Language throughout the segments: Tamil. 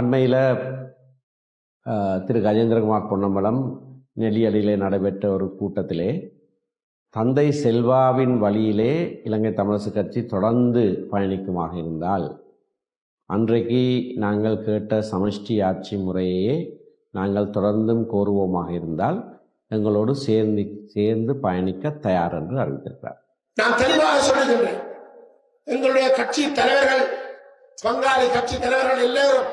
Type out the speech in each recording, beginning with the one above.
அண்மையில் திரு கஜேந்திரகுமார் பொன்னம்பலம் நெல்லியடியிலே நடைபெற்ற ஒரு கூட்டத்திலே தந்தை செல்வாவின் வழியிலே இலங்கை தமிழரசு கட்சி தொடர்ந்து பயணிக்குமாக இருந்தால் அன்றைக்கு நாங்கள் கேட்ட சமஷ்டி ஆட்சி முறையே நாங்கள் தொடர்ந்தும் கோருவோமாக இருந்தால் எங்களோடு சேர்ந்து சேர்ந்து பயணிக்க தயார் என்று அறிவித்திருக்கிறார். நான் தெளிவாக சொல்லுகின்றேன். எங்களுடைய கட்சி தலைவர்கள் பங்காளி கட்சி தலைவர்கள் எல்லோரும்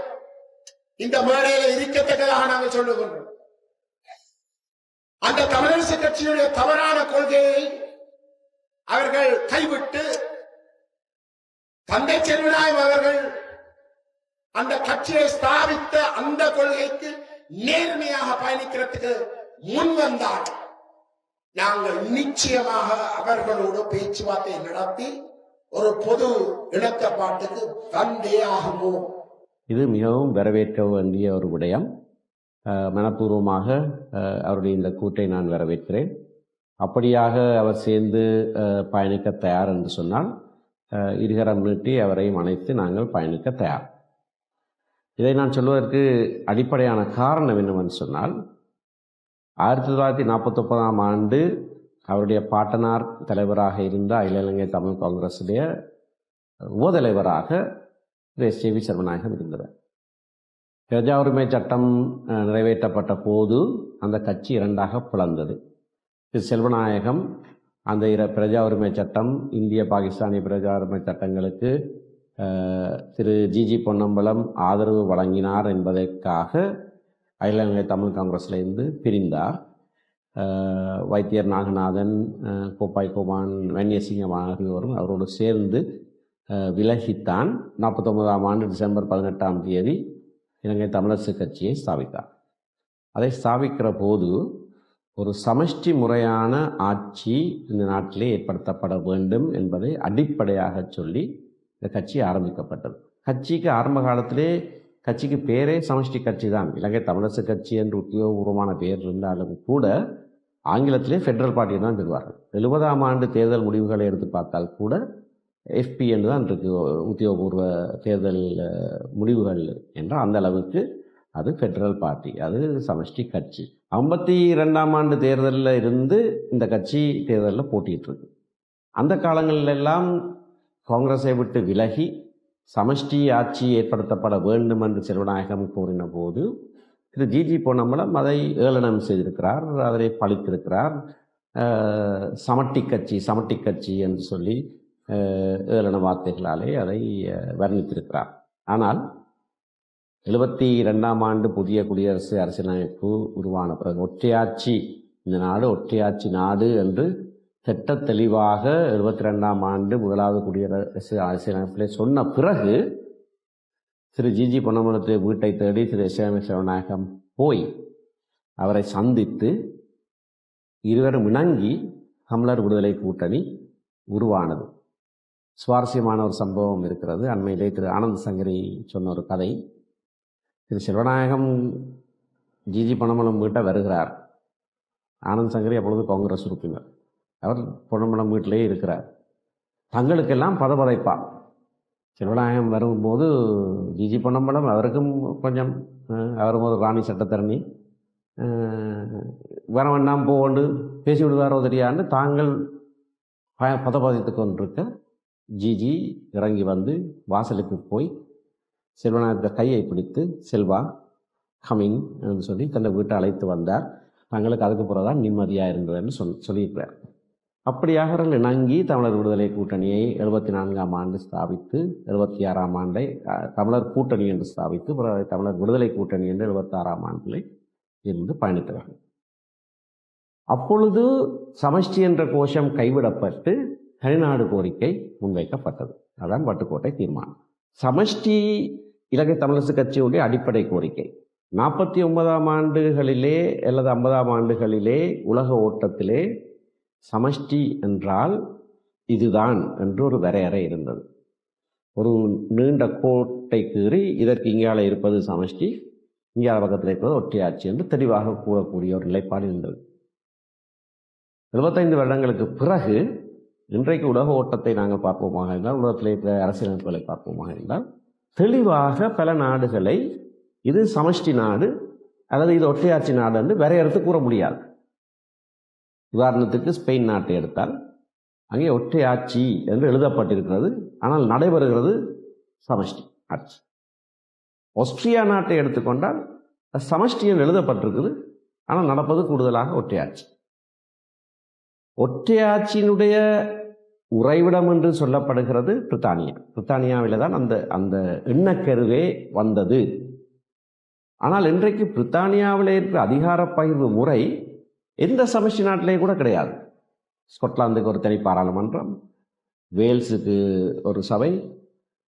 இந்த மேடையில இருக்கத்தக்கதாக நாங்கள் சொல்லுகின்றோம். அந்த தமிழரசு கட்சியுடைய தவறான கொள்கையை அவர்கள் கைவிட்டு தந்தை செல்வநாயம் அவர்கள் அந்த கட்சியை ஸ்தாபித்த அந்த கொள்கைக்கு நேர்மையாக பயணிக்கிறதுக்கு முன் வந்தார். நாங்கள் நிச்சயமாக அவர்களோடு பேச்சுவார்த்தை நடத்தி ஒரு பொது இணக்கப்பாட்டுக்கு தந்தே ஆகுவோம் இது மிகவும் வரவேற்க வேண்டிய ஒரு விடயம். மனப்பூர்வமாக அவருடைய இந்த கூட்டை நான் வரவேற்கிறேன். அப்படியாக அவர் சேர்ந்து பயணிக்க தயார் என்று சொன்னால் இருகரம் நீட்டி அவரையும் அணைத்து நாங்கள் பயணிக்க தயார். இதை நான் சொல்வதற்கு அடிப்படையான காரணம் என்னவென்று சொன்னால் ஆயிரத்தி தொள்ளாயிரத்தி நாற்பத்தொன்பதாம் ஆண்டு அவருடைய பாட்டனார் தலைவராக இருந்த அகில இலங்கை தமிழ் காங்கிரஸுடைய உபதலைவராக திரு எஸ் வி சர்வநாயகம் இருந்தவர். பிரஜா உரிமை சட்டம் நிறைவேற்றப்பட்ட போது அந்த கட்சி இரண்டாக பிளந்தது. செல்வநாயகம் அந்த இர பிரஜா உரிமை சட்டம் இந்திய பாகிஸ்தானிய பிரஜா உரிமை சட்டங்களுக்கு திரு ஜிஜி பொன்னம்பலம் ஆதரவு வழங்கினார் என்பதற்காக அகில இலங்கை தமிழ் காங்கிரஸ்லேருந்து பிரிந்தார். வைத்தியர் நாகநாதன் கோப்பாய் கோமான் வன்னியசிங்கம் ஆகியோரும் அவரோடு சேர்ந்து விலகித்தான். நாற்பத்தொன்பதாம் ஆண்டு டிசம்பர் பதினெட்டாம் தேதி இலங்கை தமிழரசு கட்சியை ஸ்தாபித்தார். அதை ஸ்தாபிக்கிற போது ஒரு சமஷ்டி முறையான ஆட்சி இந்த நாட்டிலே ஏற்படுத்தப்பட வேண்டும் என்பதை அடிப்படையாக சொல்லி இந்த கட்சி ஆரம்பிக்கப்பட்டது. கட்சிக்கு ஆரம்ப காலத்திலே கட்சிக்கு பேரே சமஷ்டி கட்சி தான். இலங்கை தமிழரசு கட்சி என்று உத்தியோகபூர்வமான பெயர் இருந்தாலும் கூட ஆங்கிலத்திலே ஃபெடரல் பார்ட்டி தான் சொல்வார்கள் எழுபதாம் ஆண்டு தேர்தல் முடிவுகளை எடுத்து பார்த்தால் கூட எஃப்பி என்று தான் இருக்கு உத்தியோகபூர்வ தேர்தல் முடிவுகள் என்றால் அந்த அளவுக்கு அது ஃபெடரல் பார்ட்டி அது சமஷ்டி கட்சி. ஐம்பத்தி ரெண்டாம் ஆண்டு தேர்தலில் இருந்து இந்த கட்சி தேர்தலில் போட்டிகிட்டு அந்த காலங்களில் எல்லாம் காங்கிரஸை விட்டு விலகி சமஷ்டி ஆட்சி ஏற்படுத்தப்பட வேண்டும் என்று செல்வநாயகம் கூறின போது திரு ஜிஜி பொன்னம்பலம் அதை ஏளனம் செய்திருக்கிறார் அதை பழித்திருக்கிறார். சமட்டி கட்சி சமட்டி கட்சி என்று சொல்லி ஏளன வார்த்தைகளாலே அதை வர்ணித்திருக்கிறார். ஆனால் எழுபத்தி ரெண்டாம் ஆண்டு புதிய குடியரசு அரசியலமைப்பு உருவான பிறகு ஒற்றையாட்சி இந்த நாடு ஒற்றையாட்சி நாடு என்று திட்ட தெளிவாக எழுபத்தி ரெண்டாம் ஆண்டு முதலாவது குடியரசு அரசியலமைப்பிலே சொன்ன பிறகு திரு ஜிஜி பொன்னமலத்து வீட்டை தேடி திரு எஸ்எம் சிவநாயகம் போய் அவரை சந்தித்து இருவரும் இணங்கி தமிழர் விடுதலை கூட்டணி உருவானது. சுவாரஸ்யமான ஒரு சம்பவம் இருக்கிறது. அண்மையிலே திரு. ஆனந்த் சங்கரி சொன்ன ஒரு கதை. திரு. செல்வநாயகம் ஜிஜி பணமலம் வீட்டை வருகிறார். ஆனந்த் சங்கரி அப்பொழுது காங்கிரஸ் உறுப்பினர். அவர் பொன்னமலம் வீட்டிலே இருக்கிறார். தங்களுக்கெல்லாம் பதபதைப்பா செல்வநாயகம் வரும்போது ஜிஜி பொன்னம்பலம் அவருக்கும் கொஞ்சம் அவரும் ஒரு ராணி சட்டத்தரணி. வர வேண்டாம் போகண்டு பேசி விடுவாரோ தெரியான்னு தாங்கள் ப- பதபதைத்து கொண்டிருக்க ஜிஜி இறங்கி வந்து வாசலுக்கு போய் செல்வநாயகத்தை கையை பிடித்து செல்வா கமிங் என்று சொல்லி தன்னை வீட்டை அழைத்து வந்தார். தங்களுக்கு அதுக்கு பிறகு தான் நிம்மதியாக இருந்ததுன்னு சொல் சொல்லியிருக்கிறார். அப்படியாக இணங்கி தமிழர் விடுதலை கூட்டணியை எழுபத்தி நான்காம் ஆண்டு ஸ்தாபித்து எழுபத்தி ஆறாம் ஆண்டை தமிழர் கூட்டணி என்று ஸ்தாபித்து பிறகு தமிழர் விடுதலை கூட்டணி என்று எழுபத்தாறாம் ஆண்டில் இருந்து பயணித்தார்கள். அப்பொழுது சமஷ்டி என்ற கோஷம் கைவிடப்பட்டு தனிநாடு கோரிக்கை முன்வைக்கப்பட்டது. அதான் வட்டுக்கோட்டை தீர்மானம். சமஷ்டி இலங்கை தமிழரசு கட்சியுடைய அடிப்படை கோரிக்கை. நாற்பத்தி ஒன்பதாம் ஆண்டுகளிலே அல்லது ஐம்பதாம் ஆண்டுகளிலே உலக ஓட்டத்திலே சமஷ்டி என்றால் இதுதான் என்று ஒரு வரையறை இருந்தது. ஒரு நீண்ட கோட்டை கீறி இதற்கு இங்கால இருப்பது சமஷ்டி இங்கால பக்கத்தில் இருப்பது ஒற்றையாட்சி என்று தெளிவாக கூறக்கூடிய ஒரு நிலைப்பாடு இருந்தது. எழுபத்தைந்து வருடங்களுக்கு பிறகு இன்றைக்கு உலக ஓட்டத்தை நாங்கள் பார்ப்போமாக இருந்தால் உலகத்தில் இருக்கிற அரசியலமைப்புகளை பார்ப்போமாக இருந்தால் தெளிவாக பல நாடுகளை இது சமஷ்டி நாடு அல்லது இது ஒற்றையாட்சி நாடு என்று வரையறுத்து கூற முடியாது. உதாரணத்துக்கு ஸ்பெயின் நாட்டை எடுத்தால் அங்கே ஒற்றையாட்சி என்று எழுதப்பட்டிருக்கிறது. ஆனால் நடைபெறுகிறது சமஷ்டி ஆட்சி. ஆஸ்திரியா நாட்டை எடுத்துக்கொண்டால் சமஷ்டி என்று எழுதப்பட்டிருக்குது. ஆனால் நடப்பது கூடுதலாக ஒற்றையாட்சி. ஒற்றையாட்சியினுடைய உறைவிடம் என்று சொல்லப்படுகிறது பிரித்தானியா. பிரித்தானியாவில் தான் அந்த அந்த எண்ணக்கருவே வந்தது. ஆனால் இன்றைக்கு பிரித்தானியாவில் இருக்கிற அதிகார பகிர்வு முறை எந்த சமஷ்டி நாட்டிலேயும் கூட கிடையாது. ஸ்கொட்லாந்துக்கு ஒரு தனி பாராளுமன்றம் வேல்ஸுக்கு ஒரு சபை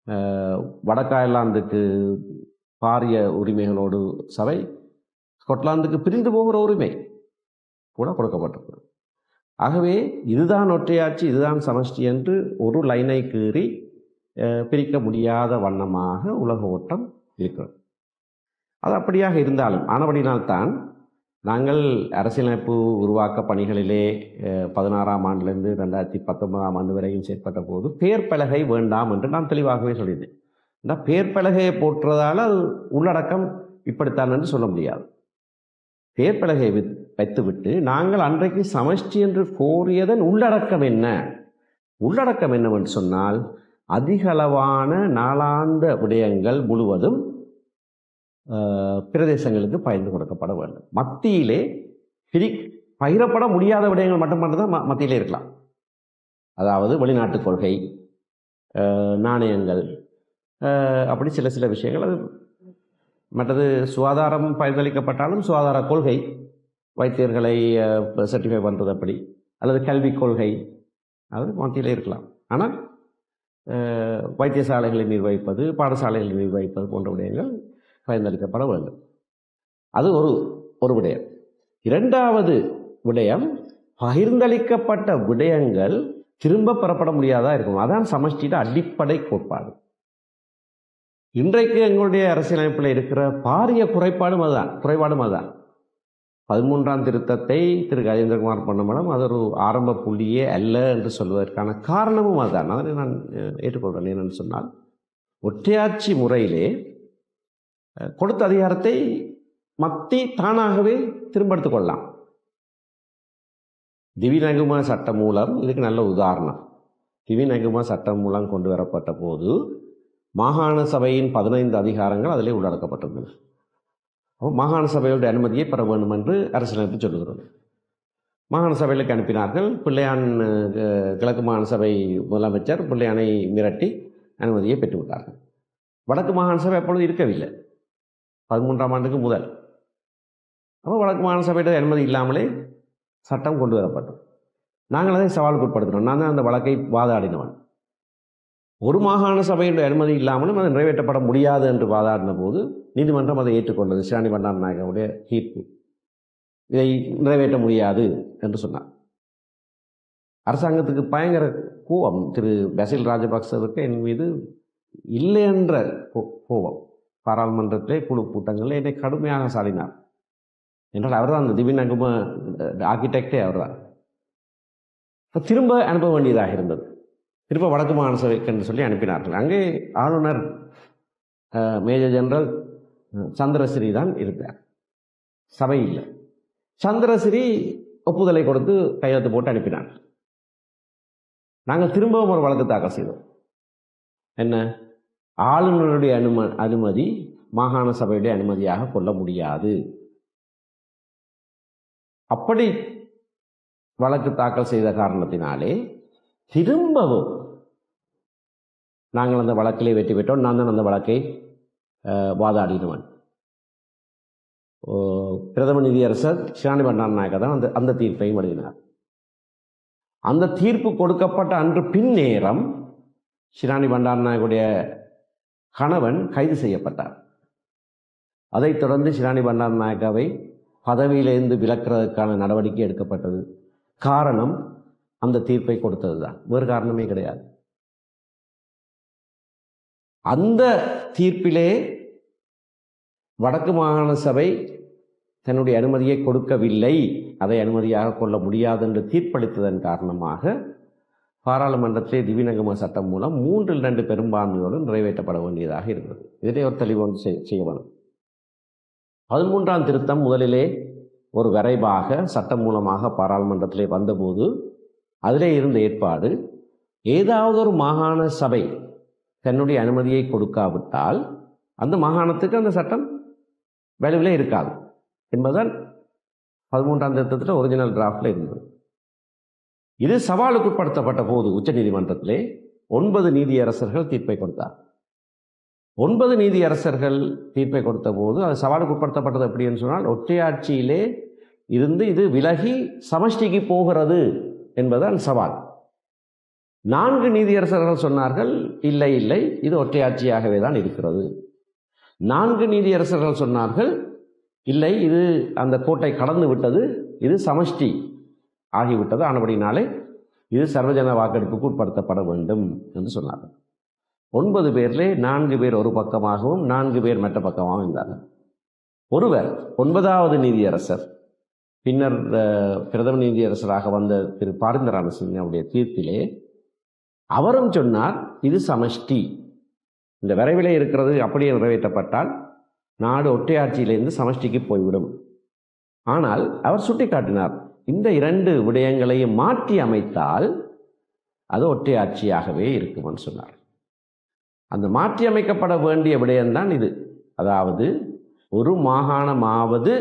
அஹ், வடக்கு அயர்லாந்துக்கு பாரிய உரிமைகளோடு சபை ஸ்கொட்லாந்துக்கு பிரிந்து போகிற உரிமை கூட கொடுக்கப்பட்டிருக்கிறது. ஆகவே இதுதான் ஒற்றையாட்சி இதுதான் சமஷ்டி என்று ஒரு லைனை கீறி பிரிக்க முடியாத வண்ணமாக உலக ஓட்டம் இருக்கிறது. அது அப்படியாக இருந்தாலும் ஆனபடினால்தான் நாங்கள் அரசியலமைப்பு உருவாக்க பணிகளிலே பதினாறாம் ஆண்டிலிருந்து ரெண்டாயிரத்தி பத்தொன்பதாம் ஆண்டு வரையும் செயற்பட்ட போது பேர் பலகை வேண்டாம் என்று நான் தெளிவாகவே சொல்லியிருந்தேன். இந்த பேர் பலகையை அது உள்ளடக்கம் இப்படித்தான் என்று சொல்ல முடியாது. பேர் பலகையை வித்- வைத்துவிட்டு நாங்கள் அன்றைக்கு சமஷ்டி என்று கோரியதன் உள்ளடக்கம் என்ன? உள்ளடக்கம் என்னவென்று சொன்னால் அதிகளவான நாளாந்த விடயங்கள் முழுவதும் பிரதேசங்களுக்கு பகிர்ந்து கொடுக்கப்பட வேண்டும். மத்தியிலே பிரி பகிரப்பட முடியாத விடயங்கள் மட்டும் மட்டும்தான் மத்தியிலே இருக்கலாம். அதாவது வெளிநாட்டு கொள்கை நாணயங்கள் அப்படி சில சில விஷயங்கள். அது மற்றது சுகாதாரம் பரிந்தளிக்கப்பட்டாலும் சுகாதார கொள்கை வைத்தியர்களை சர்டிஃபை பண்ணுறது அப்படி அல்லது கல்விக் கொள்கை அது மத்தியிலே இருக்கலாம். ஆனால் வைத்தியசாலைகளை நிர்வகிப்பது பாடசாலைகளை நிர்வகிப்பது போன்ற விடயங்கள் பயன்படுத்தப்பட வேண்டும். அது ஒரு ஒரு விடயம். இரண்டாவது விடயம் பகிர்ந்தளிக்கப்பட்ட விடயங்கள் திரும்ப பெறப்பட முடியாதா இருக்கும். அதான் சமஷ்டிയുടെ அடிப்படை கோட்பாடு. இன்றைக்கு எங்களுடைய அரசியலமைப்பில் இருக்கிற பாரிய குறைபாடும் அதுதான். குறைபாடும் அதுதான். பதிமூன்றாம் திருத்தத்தை திரு கஜேந்திரகுமார் பொன்னமலம் அது ஒரு ஆரம்ப புள்ளியே அல்ல என்று சொல்வதற்கான காரணமும் அதுதான். அதனை நான் ஏற்றுக்கொள்கிறேன் என்னென்னு சொன்னால் ஒற்றையாட்சி முறையிலே கொடுத்த அதிகாரத்தை மத்தி தானாகவே திரும்ப எடுத்துக்கொள்ளலாம் திவிநகும சட்டம் மூலம் இதுக்கு நல்ல உதாரணம். திவிநகும சட்டம் மூலம் கொண்டு வரப்பட்ட போது மாகாண சபையின் பதினைந்து அதிகாரங்கள் அதிலே உள்ளடக்கப்பட்டிருந்தன. மாகாண சபையோட அனுமதியை பெற வேண்டும் என்று அரசியலமைப்பு சொல்லுகிறது. மாகாண சபைகளுக்கு அனுப்பினார்கள். பிள்ளையான் கிழக்கு மாகாண சபை முதலமைச்சர் பிள்ளையானை மிரட்டி அனுமதியை பெற்றுவிட்டார்கள். வடக்கு மாகாண சபை அப்பொழுது இருக்கவில்லை. பதிமூன்றாம் ஆண்டுக்கு முதல். அப்போ வடக்கு மாகாண சபையோட அனுமதி இல்லாமலே சட்டம் கொண்டு வரப்பட்டது. நாங்கள் அதை சவாலுக்கு உட்படுத்தினோம் நான் தான் அந்த வழக்கை வாதாடினவன். ஒரு மாகாண சபையுடைய அனுமதி இல்லாமலும் அது நிறைவேற்றப்பட முடியாது என்று வாதாடின போது நீதிமன்றம் அதை ஏற்றுக்கொண்டது. சிராணி பண்டார நாயகவுடைய தீர்ப்பு. இதை நிறைவேற்ற முடியாது என்று சொன்னார். அரசாங்கத்துக்கு பயங்கர கோபம். திரு பசில் ராஜபக்சவுக்கு என் மீது இல்லை என்ற கோ- கோபம். பாராளுமன்றத்திலே குழு கூட்டங்களில் என்னை கடுமையாக சாடினார். என்றால் அவர் தான் அந்த திவின் அங்கும ஆர்கிடெக்டே அவர்தான் தான். திரும்ப அனுப்ப வேண்டியதாக இருந்தது. திரும்ப வடக்கு மாகாண சபைக்கு என்று சொல்லி அனுப்பினார்கள். அங்கே ஆளுநர் மேஜர் ஜெனரல் சந்திரஸ்ரீ தான் இருந்தார். சபை இல்லை சந்திரசிறி ஒப்புதலை கொடுத்து கையெழுத்து போட்டு அனுப்பினார். நாங்கள் திரும்பவும் ஒரு வழக்கு தாக்கல் செய்தோம். என்ன? ஆளுநருடைய அனும அனுமதி மாகாண சபையுடைய அனுமதியாக கொள்ள முடியாது. அப்படி வழக்கு தாக்கல் செய்த காரணத்தினாலே திரும்பவும் நாங்கள் அந்த வழக்கிலே வெற்றி பெற்றோம். நான் தான் அந்த வழக்கை வாதாடினவன். பிரதம நிதியரசர் ஷிராணி பண்டார நாயக்கா தான் அந்த அந்த தீர்ப்பையும் எழுதினார் அந்த தீர்ப்பு கொடுக்கப்பட்ட அன்று பின்னேரம் ஷிராணி பண்டார நாயக்குடைய கணவன் கைது செய்யப்பட்டார். அதைத் தொடர்ந்து ஷிராணி பண்டாரநாயக்காவை பதவியிலிருந்து விலக்கிறதுக்கான நடவடிக்கை எடுக்கப்பட்டது. காரணம் அந்த தீர்ப்பை கொடுத்தது தான் வேறு காரணமே கிடையாது. அந்த தீர்ப்பிலே வடக்கு மாகாண சபை தன்னுடைய அனுமதியை கொடுக்கவில்லை. அதை அனுமதியாக கொள்ள முடியாது என்று தீர்ப்பளித்ததன் காரணமாக பாராளுமன்றத்திலே திவிநகம சட்டம் மூலம் மூன்றில் ரெண்டு பெரும்பான்மையோடு நிறைவேற்றப்பட வேண்டியதாக இருந்தது. இதிலே ஒரு தெளிவு ஒன்று செய்- செய்ய வேணும் பதிமூன்றாம் திருத்தம் முதலிலே ஒரு விரைவாக சட்டம் மூலமாக பாராளுமன்றத்திலே வந்தபோது அதிலே இருந்த ஏற்பாடு ஏதாவது ஒரு மாகாண சபை தன்னுடைய அனுமதியை கொடுக்காவிட்டால் அந்த மாகாணத்துக்கு அந்த சட்டம் வலுவில் இருக்காது என்பதுதான் பதிமூன்றாம் திருத்தத்தில் ஒரிஜினல் டிராஃப்டில் இருந்தது. இது சவாலுக்குட்படுத்தப்பட்ட போது உச்சநீதிமன்றத்திலே ஒன்பது நீதியரசர்கள் தீர்ப்பை கொடுத்தார். ஒன்பது நீதியரசர்கள் தீர்ப்பை கொடுத்த போது அது சவாலுக்குட்படுத்தப்பட்டது எப்படின்னு சொன்னால் ஒற்றையாட்சியிலே இருந்து இது விலகி சமஷ்டிக்கு போகிறது என்பதுதான் சவால். நான்கு நீதியரசர்கள் சொன்னார்கள் இல்லை இல்லை இது ஒற்றையாட்சியாகவே தான் இருக்கிறது. நான்கு நீதியரசர்கள் சொன்னார்கள் இல்லை இது அந்த கோட்டை கடந்து விட்டது இது சமஷ்டி ஆகிவிட்டது ஆனபடினாலே இது சர்வஜன வாக்கெடுப்புக்கு உட்படுத்தப்பட வேண்டும் என்று சொன்னார்கள். ஒன்பது பேரிலே நான்கு பேர் ஒரு பக்கமாகவும் நான்கு பேர் மற்ற பக்கமாகவும் இருந்தார்கள். ஒருவர் ஒன்பதாவது நீதியரசர் பின்னர் பிரதம நீதியரசராக வந்த திரு பாரிந்தரான சிங்கவுடைய தீர்ப்பிலே அவரும் சொன்னார் இது சமஷ்டி. இந்த விரைவிலே இருக்கிறது அப்படியே நிறைவேற்றப்பட்டால் நாடு ஒற்றையாட்சியிலிருந்து சமஷ்டிக்கு போய்விடும். ஆனால் அவர் சுட்டிக்காட்டினார் இந்த இரண்டு விடயங்களையும் மாற்றி அமைத்தால் அது ஒற்றையாட்சியாகவே இருக்கும்னு சொன்னார். அந்த மாற்றி அமைக்கப்பட வேண்டிய விடயம்தான் இது. அதாவது ஒரு மாகாணமாவது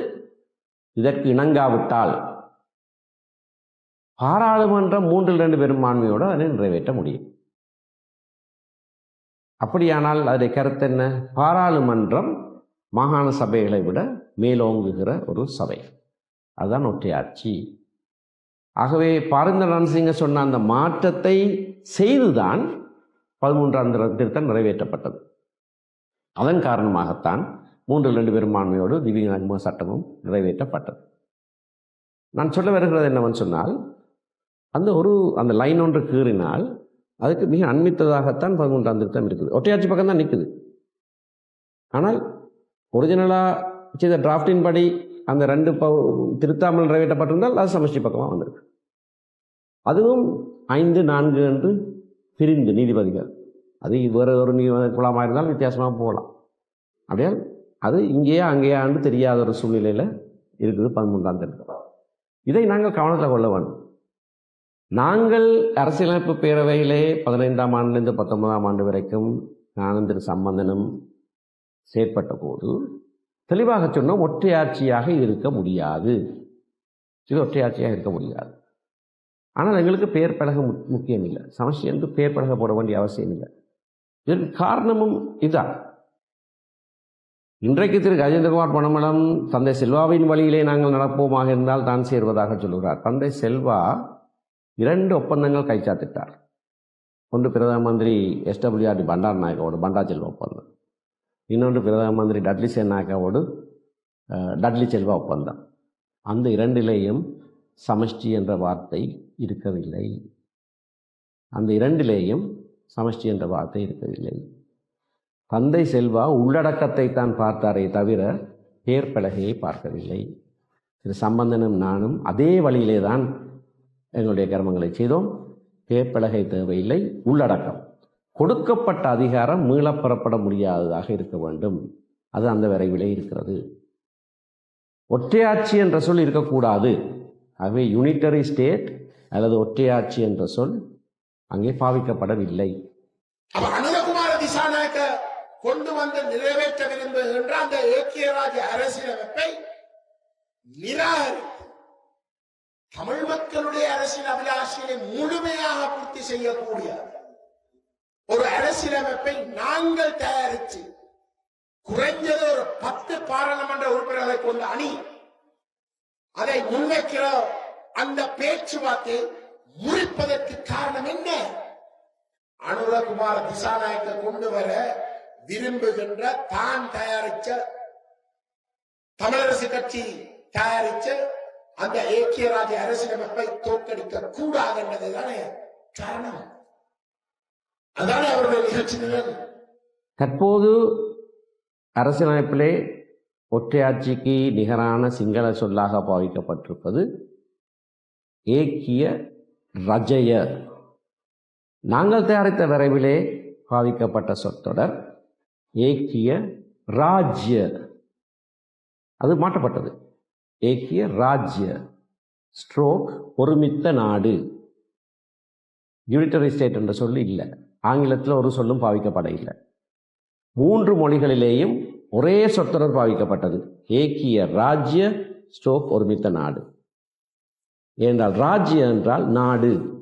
இதற்கு இணங்காவிட்டால் பாராளுமன்றம் மூன்றில் ரெண்டு பெரும்பான்மையோடு அதை நிறைவேற்ற முடியும். அப்படியானால் அதனுடைய கருத்து என்ன? பாராளுமன்றம் மாகாண சபைகளை விட மேலோங்குகிற ஒரு சபை. அதுதான் ஒற்றையாட்சி ஆகவே பாரந்த ரன்சிங்க சொன்ன அந்த மாற்றத்தை செய்துதான் பதிமூன்றாம் திருத்தம் நிறைவேற்றப்பட்டது. அதன் காரணமாகத்தான் மூன்று ரெண்டு பெரும்பான்மையோடு திவ்ய சட்டமும் நிறைவேற்றப்பட்டது. நான் சொல்ல வருகிறது என்னவென்னு சொன்னால் அந்த ஒரு அந்த லைன் ஒன்று கீறினால் அதுக்கு மிக அண்மித்ததாகத்தான் பதிமூன்றாம் திருத்தம் இருக்குது. ஒற்றையாட்சி பக்கம் தான் நிற்குது ஆனால் ஒரிஜினலாக செய்த டிராஃப்டின் படி அந்த ரெண்டு ப திருத்தாமல் நிறைவேற்றப்பட்டிருந்தால் அது சமஷ்டி பக்கமாக வந்திருக்கு. அதுவும் ஐந்து நான்கு என்று பிரிந்து நீதிபதிகள். அது வேறு ஒரு நீதி குழாமாக இருந்தால் வித்தியாசமாக போகலாம். அப்படியே அது இங்கேயா அங்கேயான்னு தெரியாத ஒரு சூழ்நிலையில் இருக்குது பதிமூன்றாம் திருத்தம். இதை நாங்கள் கவனத்தில் கொள்ள வேண்டும். நாங்கள் அரசியலமைப்பு பேரவையிலே பதினைந்தாம் ஆண்டிலிருந்து பத்தொன்பதாம் ஆண்டு வரைக்கும் நானும் திரு சம்பந்தனும் செயற்பட்ட போது தெளிவாக சொன்னோம் ஒற்றையாட்சியாக இருக்க முடியாது. இது ஒற்றையாட்சியாக இருக்க முடியாது. ஆனால் எங்களுக்கு பெயர் பலக முக்கியம் இல்லை. சமஸ்டி என்று பெயர் பழக போட வேண்டிய அவசியம் இல்லை. இதற்கு காரணமும் இதுதான். இன்றைக்கு திரு கஜேந்திரகுமார் பணமலம் தந்தை செல்வாவின் வழியிலே நாங்கள் நடப்போமாக இருந்தால் தான் சேர்வதாக சொல்கிறார் தந்தை செல்வா இரண்டு ஒப்பந்தங்கள் கைச்சாத்திட்டார். ஒன்று பிரதம மந்திரி எஸ்டபிள்யூஆர்டி பண்டார் நாயக்காவோடு பண்டா செல்வா ஒப்பந்தம். இன்னொன்று பிரதம மந்திரி டட்லி சென் டட்லி செல்வா ஒப்பந்தம். அந்த இரண்டிலேயும் சமஷ்டி என்ற வார்த்தை இருக்கவில்லை. அந்த இரண்டிலேயும் சமஷ்டி என்ற வார்த்தை இருக்கவில்லை. தந்தை செல்வா உள்ளடக்கத்தை தான் பார்த்தாரே தவிர பேர் பலகையை பார்க்கவில்லை. திரு சம்பந்தனும் நானும் அதே வழியிலே தான் எங்களுடைய கர்மங்களை செய்தோம். பேப்பலகை தேவையில்லை உள்ளடக்கம். கொடுக்கப்பட்ட அதிகாரம் மீளப் பெறப்பட முடியாததாக இருக்க வேண்டும். அது அந்த விரைவிலே இருக்கிறது. ஒற்றையாட்சி என்ற சொல் இருக்கக்கூடாது. ஆகவே யூனிட்டரி ஸ்டேட் அல்லது ஒற்றையாட்சி என்ற சொல் அங்கே பாவிக்கப்படவில்லை. திசாநாயக்க கொண்டு வந்து நிறைவேற்ற விரும்புகின்ற அந்த ஏக்கியராஜ அரசியலமைப்பை நிராகரி தமிழ் மக்களுடைய அரசியல் அபிலாஷையை முழுமையாக பூர்த்தி செய்யக்கூடிய ஒரு அரசியலமைப்பை நாங்கள் தயாரித்து குறைஞ்சது ஒரு பத்து பாராளுமன்ற உறுப்பினர்களை கொண்ட அணி அதை முன்வைக்கிற அந்த பேச்சுவார்த்தை முறிப்பதற்கு காரணம் என்ன? அனுரகுமார் திசாநாயக்க கொண்டு வர விரும்புகின்ற தான் தயாரிச்ச தமிழரசு கட்சி தயாரிச்ச அந்த ஏக்கிய ஏக்கியராஜ அரசியலமைப்பை தோற்கடிக்க கூடாது என்பதுதானே காரணம். அதானே அவருடைய நிகழ்ச்சி தற்போது அரசியலமைப்பிலே ஒற்றையாட்சிக்கு நிகரான சிங்கள சொல்லாக பாவிக்கப்பட்டிருப்பது ஏக்கிய ரஜய. நாங்கள் தயாரித்த விரைவிலே பாவிக்கப்பட்ட சொற்றொடர் ஏக்கிய ராஜ்ய. அது மாற்றப்பட்டது. ஏக்கிய ராஜ்ய ஸ்ட்ரோக் ஒருமித்த நாடு. யூனிட்டரி ஸ்டேட் என்ற சொல்லு இல்லை. ஆங்கிலத்தில் ஒரு சொல்லும் பாவிக்கப்பட இல்லை. மூன்று மொழிகளிலேயும் ஒரே சொற்றொடர் பாவிக்கப்பட்டது. ஏக்கிய ராஜ்ய ஸ்ட்ரோக் ஒருமித்த நாடு. ஏனென்றால் ராஜ்ய என்றால் நாடு.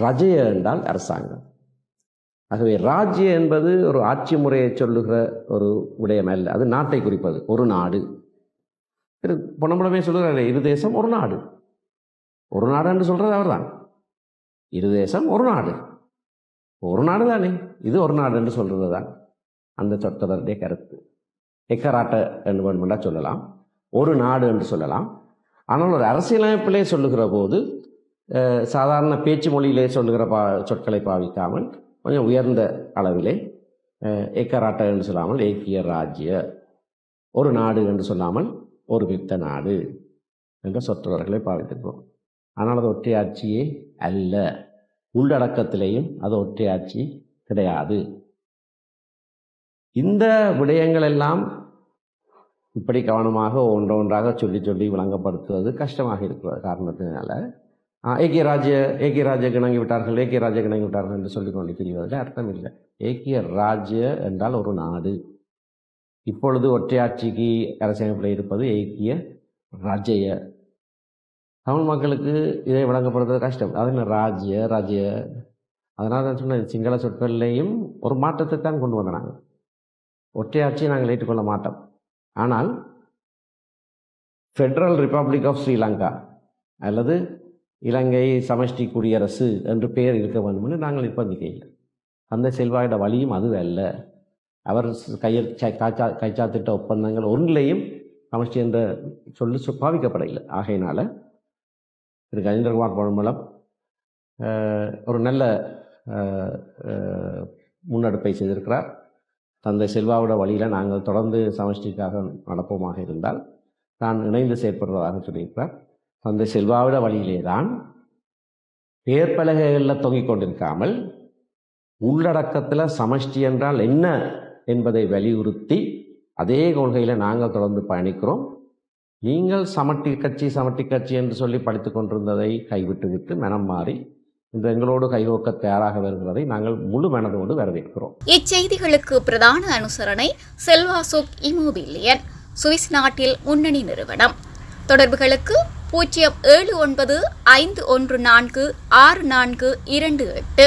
ரஜய என்றால் அரசாங்கம். ஆகவே ராஜ்ய என்பது ஒரு ஆட்சி முறையை சொல்லுகிற ஒரு விடயம் அல்ல அது நாட்டை குறிப்பது. ஒரு நாடு. திரு பொன்னம்பலமே சொல்லுகிறாரு இரு தேசம் ஒரு நாடு. ஒரு நாடு என்று சொல்கிறது அவர் தான் இரு தேசம் ஒரு நாடு. ஒரு நாடு தானே இது ஒரு நாடு என்று சொல்கிறது தான் அந்த சொற்றொடருடைய கருத்து. எக்கராட்ட என்று வேணுமெண்டா சொல்லலாம். ஒரு நாடு என்று சொல்லலாம். ஆனால் ஒரு அரசியலமைப்பிலே சொல்லுகிற போது சாதாரண பேச்சு மொழியிலே சொல்லுகிற பா சொற்களை பாவிக்காமல் கொஞ்சம் உயர்ந்த அளவிலே எக்கராட்ட என்று சொல்லாமல் ஏக்கிய ராஜ்ய ஒரு நாடு என்று சொல்லாமல் ஒரு மித்த நாடு என்ற சொற்றொடர்களை பாவித்திருக்கிறோம் ஆனால் அது ஒற்றையாட்சியே அல்ல. உள்ளடக்கத்திலேயும் அது ஒற்றையாட்சி கிடையாது. இந்த விடயங்கள் எல்லாம் இப்படி கவனமாக ஒன்றொன்றாக சொல்லி சொல்லி விளங்கப்படுத்துவது கஷ்டமாக இருக்கிற காரணத்தினால. ஏக்கிய ராஜ்ய ஏக்கிய ராஜ்ய கிணங்கி விட்டார்கள் ஏக்கிய ராஜ்ய கிணங்கி விட்டார்கள் என்று சொல்லிக்கொண்டு தெரிவதில் அர்த்தம் இல்லை. ஏக்கிய ராஜ்ய என்றால் ஒரு நாடு. இப்பொழுது ஒற்றையாட்சிக்கு அரசியமைப்பில் இருப்பது ஏக்கிய ராஜ்ய தமிழ் மக்களுக்கு இதை விளங்கப்படுறது கஷ்டம். அது ராஜ்ய ராஜ்ய. அதனால் தான் சொன்னேன் சிங்கள சொற்கள்லேயும் ஒரு மாற்றத்தை தான் கொண்டு வந்தாங்க ஒற்றையாட்சியை நாங்கள் ஏற்றுக்கொள்ள மாட்டோம். ஆனால் ஃபெடரல் ரிப்பப்ளிக் ஆஃப் ஸ்ரீலங்கா அல்லது இலங்கை சமஷ்டி குடியரசு என்று பெயர் இருக்க வேண்டும் என்று நாங்கள் நிர்பந்திக்கையில் அந்த செல்வாயிட வழியும் அது அல்ல. அவர் கையில் காய்ச்சா கைச்சாத்திட்ட ஒப்பந்தங்கள் ஒன்றிலேயும் சமஷ்டி என்ற சொல்லி பாவிக்கப்படவில்லை. ஆகையினால திரு கஜேந்திரகுமார் பொன்மலம் ஒரு நல்ல முன்னெடுப்பை செய்திருக்கிறார். தந்தை செல்வாவோட வழியில் நாங்கள் தொடர்ந்து சமஷ்டிக்காக நடப்போமாக இருந்தால் நான் இணைந்து செயற்படுவதாக சொல்லியிருக்கிறார். தந்தை செல்வாவிட வழியிலே தான் பேர்பலகைகளில் தொங்கிக் கொண்டிருக்காமல் உள்ளடக்கத்தில் சமஷ்டி என்றால் என்ன என்பதை வலியுறுத்தி அதே கொள்கையில் நாங்கள் தொடர்ந்து பயணிக்கிறோம். நீங்கள் சமட்டி கட்சி சமட்டி கட்சி என்று சொல்லி படித்து கொண்டிருந்ததை கைவிட்டு விட்டு மனம் மாறி இன்று எங்களோடு கைகோக்க தயாராக வருகிறதை நாங்கள் முழு மனதோடு வரவேற்கிறோம். இச்செய்திகளுக்கு பிரதான அனுசரணை செல்வாசோக் இமோபிலியன் சுவிஸ் நாட்டில் முன்னணி நிறுவனம். தொடர்புகளுக்கு பூஜ்ஜியம் ஏழு ஒன்பது ஐந்து ஒன்று நான்கு ஆறு நான்கு இரண்டு எட்டு.